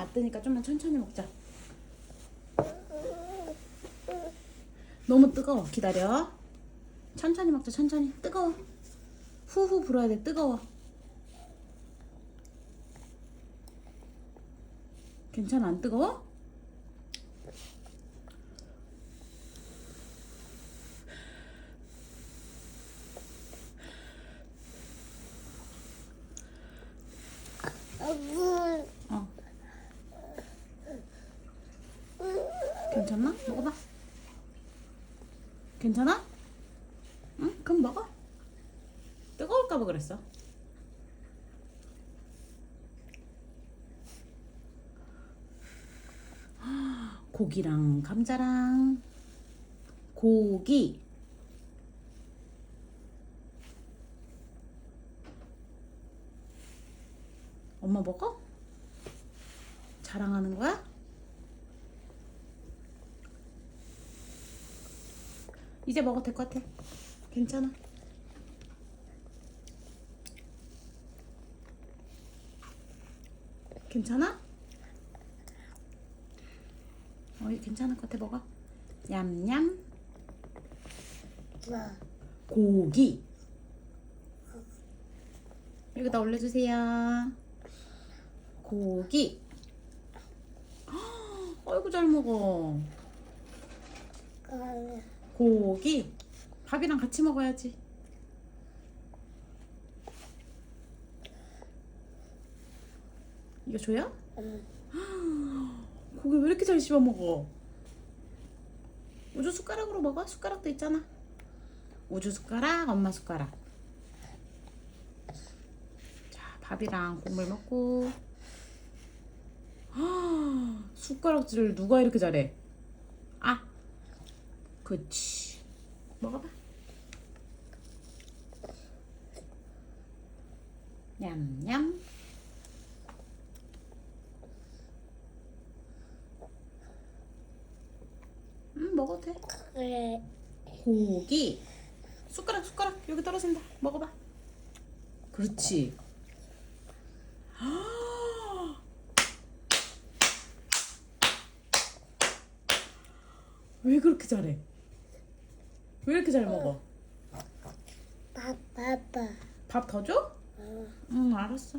왔으니까 좀만 천천히 먹자. 너무 뜨거워. 기다려. 천천히 먹자. 천천히. 뜨거워. 후후 불어야 돼. 뜨거워. 괜찮아? 안 뜨거워? 어. 괜찮나? 먹어봐. 괜찮아? 응? 그럼 먹어. 뜨거울까봐 그랬어. 고기랑 감자랑 고기 엄마 먹어? 자랑하는 거야? 이제 먹어도 될 것 같아. 괜찮아. 괜찮아? 어, 이 괜찮을 것 같아. 먹어. 냠냠. 고기. 여기다 올려주세요. 고기. 헉, 아이고 잘 먹어. 고기. 밥이랑 같이 먹어야지. 이거 줘요? 고기 왜 이렇게 잘 씹어 먹어? 우주 숟가락으로 먹어? 숟가락도 있잖아. 우주 숟가락, 엄마 숟가락. 자, 밥이랑 국물 먹고. 아, 숟가락질을 누가 이렇게 잘해? 아, 그치. 먹어봐. 냠냠. 음, 먹어도 돼. 그래. 고기. 숟가락, 숟가락. 여기 떨어진다. 먹어봐. 그렇지. 왜 그렇게 잘해? 왜 이렇게 잘 먹어? 봐봐봐. 밥더 줘? 응, 알았어.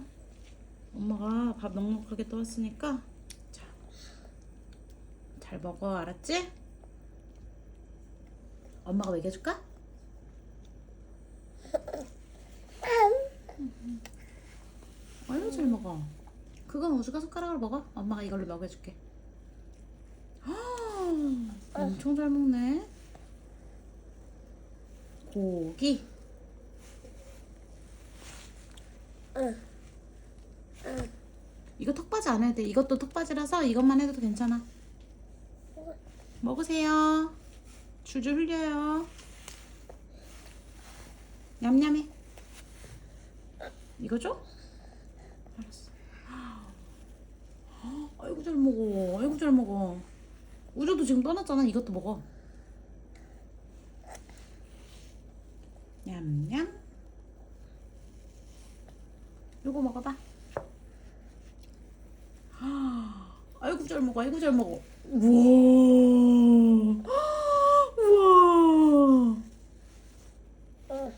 엄마가 밥 넉넉하게 떠왔으니까 자, 잘 먹어, 알았지? 엄마가 먹여줄까? 아유, 잘 먹어. 그건 우주가 숟가락으로 먹어. 엄마가 이걸로 먹여줄게. 아, 엄청 잘 먹네. 고기. 응. 이거 턱받이 안 해도 돼. 이것도 턱받이라서 이것만 해도 괜찮아. 먹으세요. 줄줄 흘려요. 냠냠해. 이거 줘? 알았어. 아이고 잘 먹어. 아이고 잘 먹어. 우주도 지금 떠났잖아. 이것도 먹어. 냠냠. 요거 먹어봐. 아이고 잘 먹어. 아이고 잘 먹어. 우와. 우와. 응.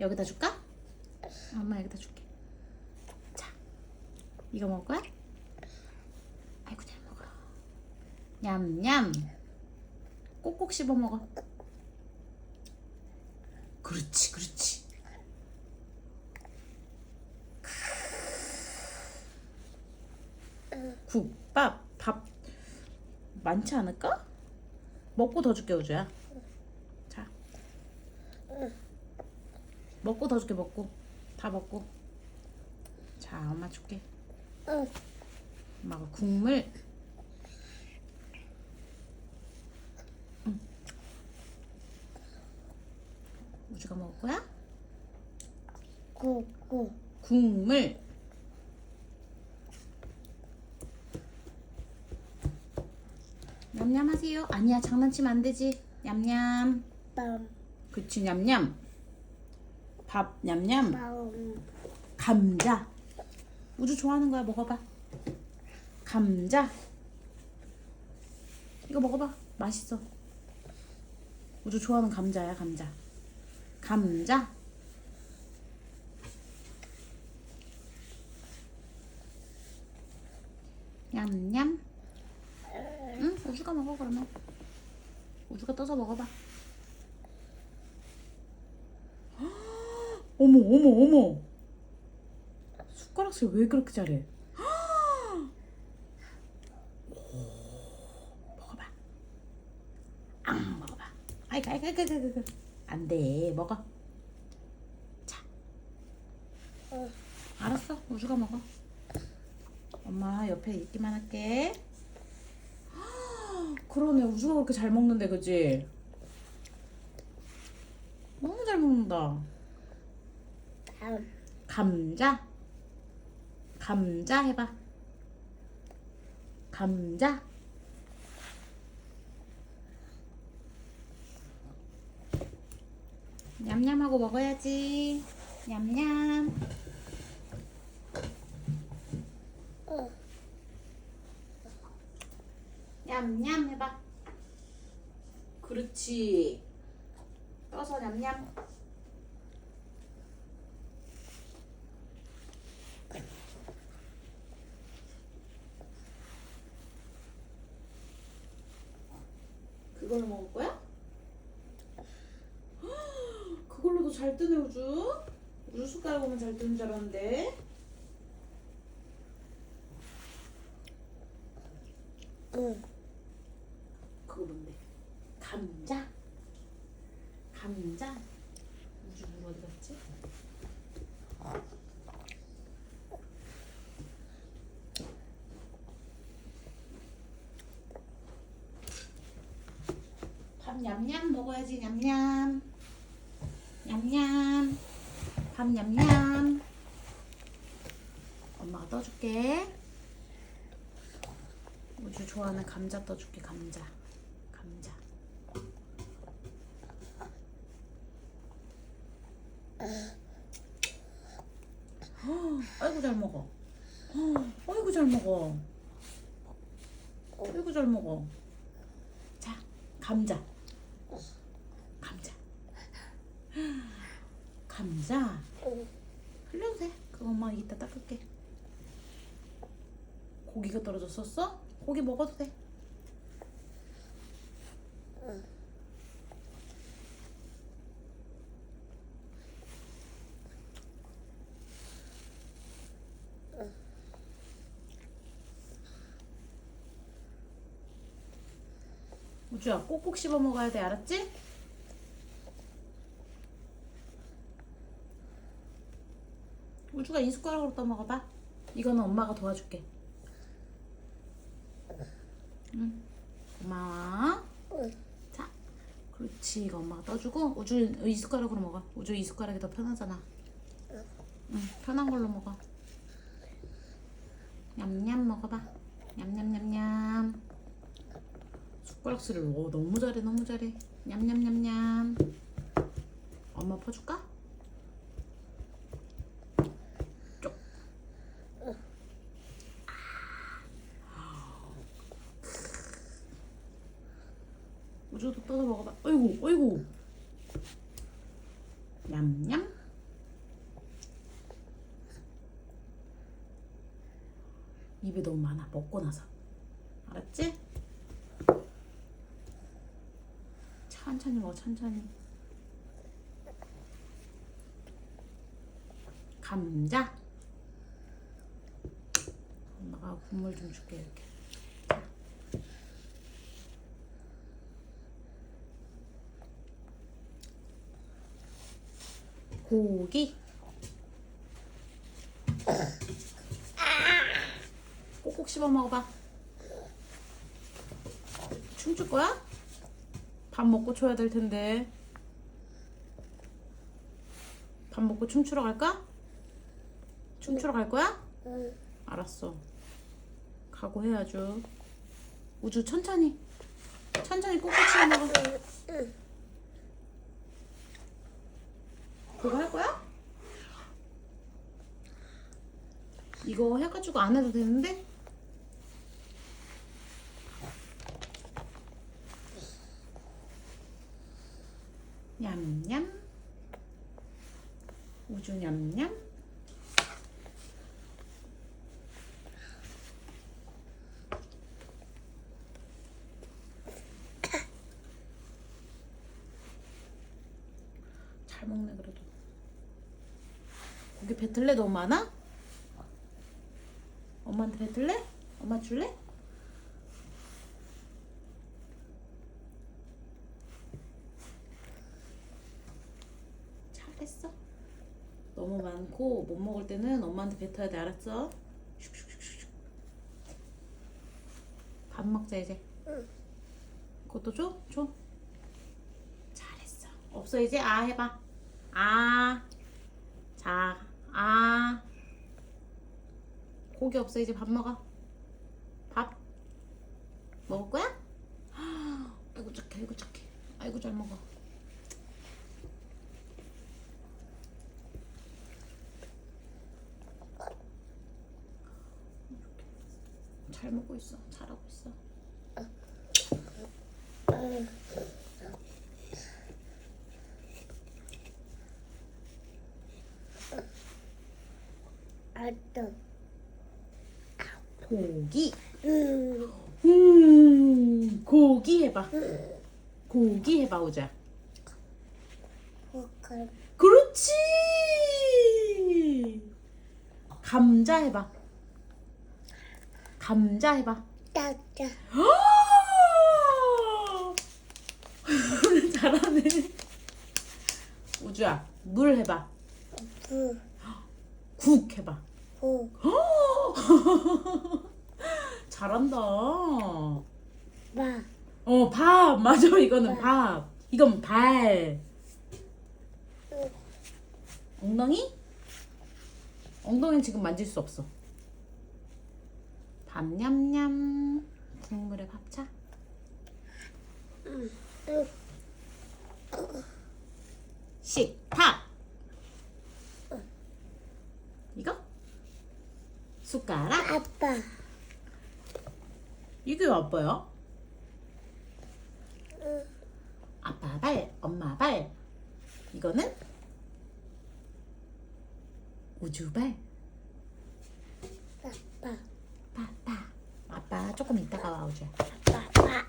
여기다 줄까? 엄마 여기다 줄게. 자, 이거 먹을 거야? 아이고 잘 먹어. 냠냠. 꼭꼭 씹어 먹어. 그렇지, 그렇지. 국밥, 밥 많지 않을까? 먹고 더 줄게 우주야. 자. 먹고 더 줄게 먹고 다 먹고. 자, 엄마 줄게. 응. 엄마가 국물. 우주가 먹을 거야? 구구. 국물. 냠냠 하세요. 아니야, 장난치면 안 되지. 냠냠. 빰. 그치, 냠냠. 밥, 냠냠. 빰. 감자. 우주 좋아하는 거야, 먹어봐. 감자. 이거 먹어봐. 맛있어. 우주 좋아하는 감자야, 감자. 감자. 냠냠. 응, 우주가 먹어 그러면. 우주가 떠서 먹어봐. 어머, 어머, 어머. 숟가락질 왜 그렇게 잘해? 오, 먹어봐. 앙 먹어봐. 아이고 아이고 아이고 아이고. 안 돼. 먹어. 자. 어. 알았어. 우주가 먹어. 엄마 옆에 있기만 할게. 그러네. 우주가 그렇게 잘 먹는데 그지? 너무 잘 먹는다. 감자. 감자 해봐. 감자. 냠냠하고 먹어야지. 냠냠. 어. 냠냠 해봐. 그렇지. 떠서 냠냠. 그걸로 먹을 거야? 그걸로도 잘 뜨네 우주. 우주 숟가락 오면 잘 뜨는 줄 알았는데. 응. 그거 뭔데? 감자? 감자? 우주 물 어디 갔지? 밥 냠냠 먹어야지 냠냠 냠냠 밥 냠냠. 엄마가 떠줄게. 우주 좋아하는 감자 떠줄게 감자. 감자. 헉, 아이고 잘 먹어. 헉, 아이고 잘 먹어. 아이고 잘 먹어. 자 감자. 감자 감자 응. 흘려도 돼 그거 엄마 이따 닦을게 고기가 떨어졌었어? 고기 먹어도 돼 우주야 꼭꼭 씹어 먹어야 돼 알았지? 우주가 이 숟가락으로 떠먹어봐. 이거는 엄마가 도와줄게. 응. 고마워. 응. 자 그렇지. 이거 엄마가 떠주고 우주 이 숟가락으로 먹어. 우주 이 숟가락이 더 편하잖아. 응 편한 걸로 먹어. 냠냠 먹어봐. 냠냠냠냠. 숟가락 소리를 오, 너무 잘해 너무 잘해. 냠냠냠냠. 엄마 퍼줄까? 우주도 떠서 먹어봐. 어이구 어이구. 냠냠. 입에 너무 많아. 먹고 나서. 알았지? 천천히 먹어 천천히. 감자. 엄마가 국물 좀 줄게 이렇게 고기 꼭꼭 씹어 먹어봐 춤출 거야? 밥 먹고 쳐야 될 텐데. 밥 먹고 춤추러 갈까? 춤추러 갈 거야? 응. 알았어. 각오해야죠. 우주 천천히. 천천히 꼭꼭 씹어 먹어. 응. 그거 할 거야? 이거 해가지고 안 해도 되는데? 냠냠 우주 냠냠 뱉을래 너무 많아? 엄마한테 뱉을래? 엄마 줄래? 잘했어. 너무 많고 못 먹을 때는 엄마한테 뱉어야 돼 알았어? 밥 먹자 이제. 응. 그것도 줘? 줘. 잘했어. 없어 이제 아 해봐. 아. 자, 아. 고기 없어 이제 밥 먹어. 밥. 먹을 거야? 아이고 착해, 아이고 착해. 아이고 잘 먹어. 잘 먹고 있어. 잘하고 있어. 아또 고기. 음 음, 고기 해봐. 고기 해봐, 오자. 호칼 그렇지. 감자 해봐. 감자 해봐. 따따 잘하네. 우주야, 물 해봐. 부국 해봐. 부 잘한다. 마 어, 밥. 맞아, 이거는 밥. 이건 발. 엉덩이? 엉덩이는 지금 만질 수 없어. 밥 냠냠. 국물에 밥 차. 응. 식탁. 이거? 숟가락. 아빠 이게 왜 아빠야? 응. 아빠 발, 엄마 발. 이거는 우주 발. 아빠 빠빠. 아빠 조금 이따가 와 우주야. 아빠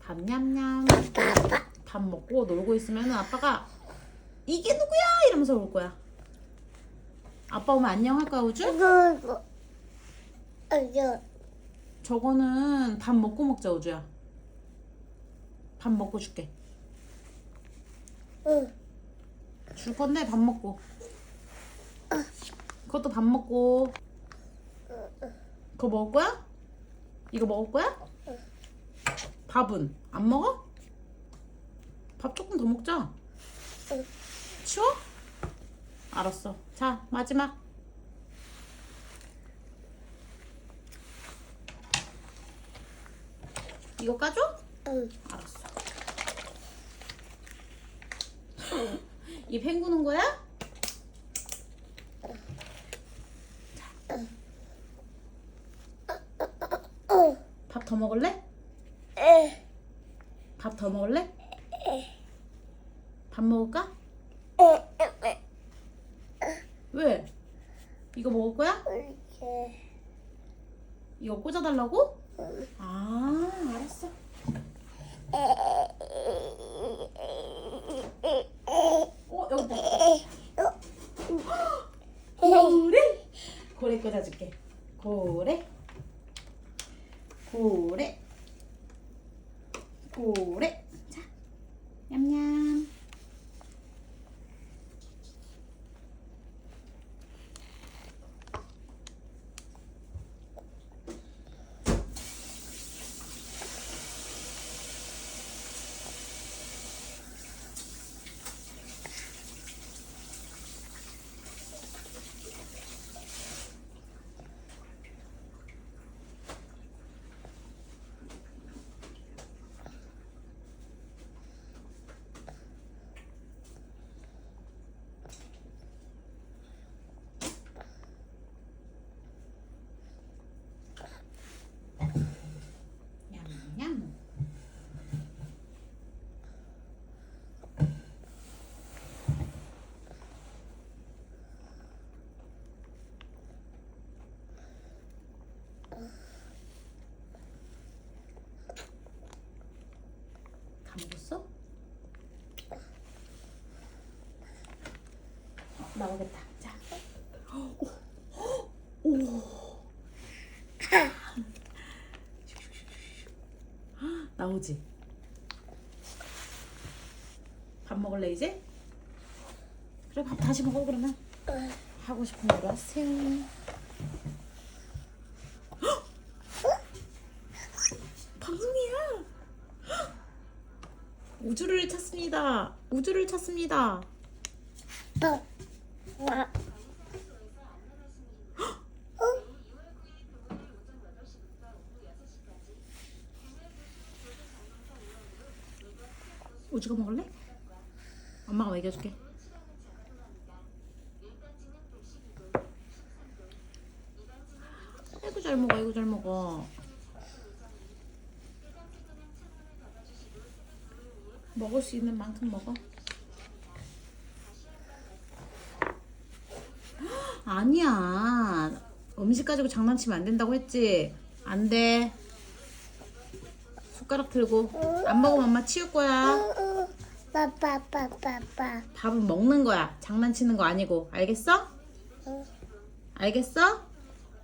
밥 냠냠. 아빠 밥 먹고 놀고 있으면 아빠가 이게 누구야 이러면서 올 거야. 아빠 오면 안녕 할 거야 우주? 이거 이거 이거 저거는 밥 먹고 먹자 우주야. 밥 먹고 줄게. 응 줄 건데 밥 먹고. 그것도 밥 먹고. 그거 먹을 거야? 이거 먹을 거야? 밥은 안 먹어? 밥 조금 더 먹자. 응. 치워? 알았어. 자 마지막. 이거 까줘? 응 알았어. 입 헹구는 거야? 밥 더 먹을래? 에밥더 먹을래? 밥 먹을까? 에 왜? 이거 먹을 거야? 이렇게 이거 꽂아달라고? 아, 알았어. 어, 여기다. 고래. 고래 꽂아줄게. 고래. 고래. 고래. 자, 냠냠. 나오겠다. 자. 오. 오. 나오지? 밥 먹을래 이제? 그래 밥 다시 먹어 그러면 하고 싶은 대로 하세요 헉! 방송이야 헉! 우주를 찾습니다 우주를 찾습니다 어. 와. 우주가 먹을래? 엄마가 먹여줄게 아이고 잘 먹어 아이고 잘 먹어 먹을 수 있는 만큼 먹어 아니야 음식 가지고 장난치면 안 된다고 했지 안 돼 숟가락 들고 안 먹으면 엄마 치울 거야. 밥은 먹는 거야 장난치는 거 아니고 알겠어? 응. 알겠어?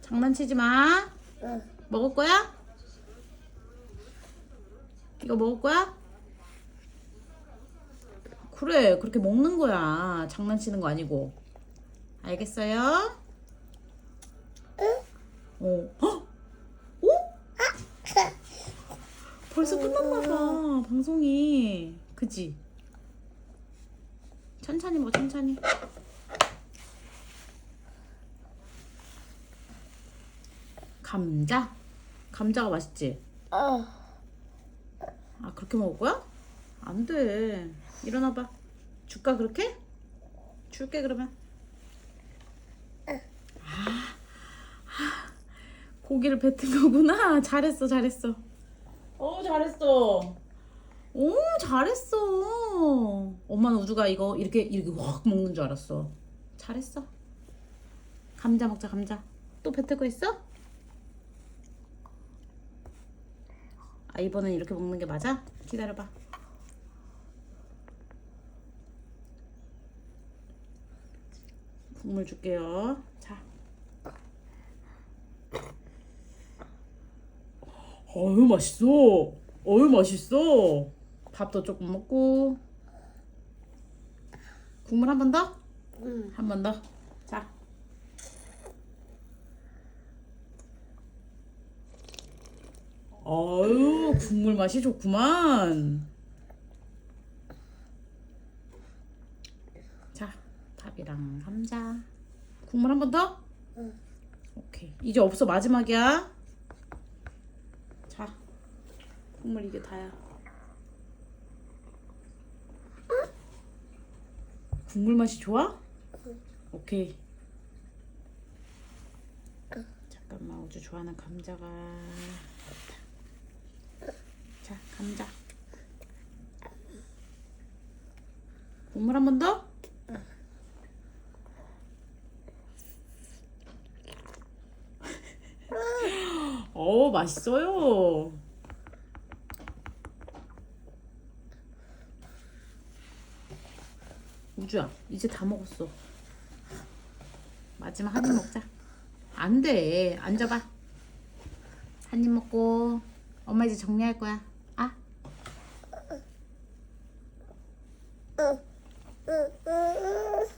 장난치지 마 응. 먹을 거야? 이거 먹을 거야? 그래 그렇게 먹는 거야 장난치는 거 아니고 알겠어요? 응. 어. 헉! 오? 벌써 끝났나 봐 방송이 그지? 천천히 먹어 천천히 감자? 감자가 맛있지? 어. 아 그렇게 먹을 거야? 안 돼. 일어나 봐. 줄까 그렇게? 줄게 그러면. 아, 아, 고기를 뱉은 거구나. 잘했어, 잘했어. 어, 잘했어. 오, 잘했어. 엄마는 우주가 이거 이렇게 이렇게 확 먹는 줄 알았어. 잘했어. 감자 먹자, 감자. 또 뱉을 거 있어? 아 이번엔 이렇게 먹는 게 맞아? 기다려봐. 국물 줄게요. 자. 어유 맛있어. 어유 맛있어. 밥도 조금 먹고. 국물 한 번 더? 응. 한 번 더. 자. 아유, 국물 맛이 좋구만. 자, 밥이랑 감자. 국물 한 번 더? 응. 오케이. 이제 없어. 마지막이야. 자, 국물 이게 다야. 국물 맛이 좋아? 오케이. 잠깐만 우주 좋아하는 감자가 자 감자 국물 한 번 더? 어 맛있어요 우주야 이제 다 먹었어 마지막 한 입 먹자 안 돼. 앉아봐. 한 입 먹고 엄마 이제 정리할 거야. 아?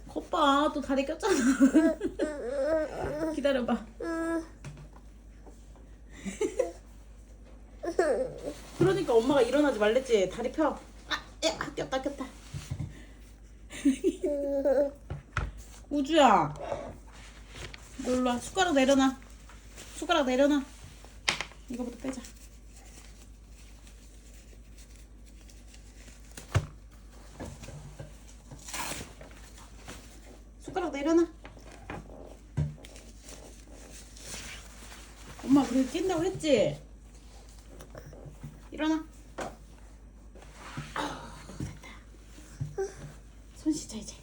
겉봐. 또 다리 꼈잖아. 기다려봐. 응. 그러니까 엄마가 일어나지 말랬지. 다리 펴. 아, 야, 꼈다, 꼈다. 우주야. 놀러 와. 숟가락 내려놔. 숟가락 내려놔. 이거부터 빼자. 숟가락 내려놔. 엄마 그래 낀다고 했지? 일어나. 아우, 됐다. 손 씻자 이제.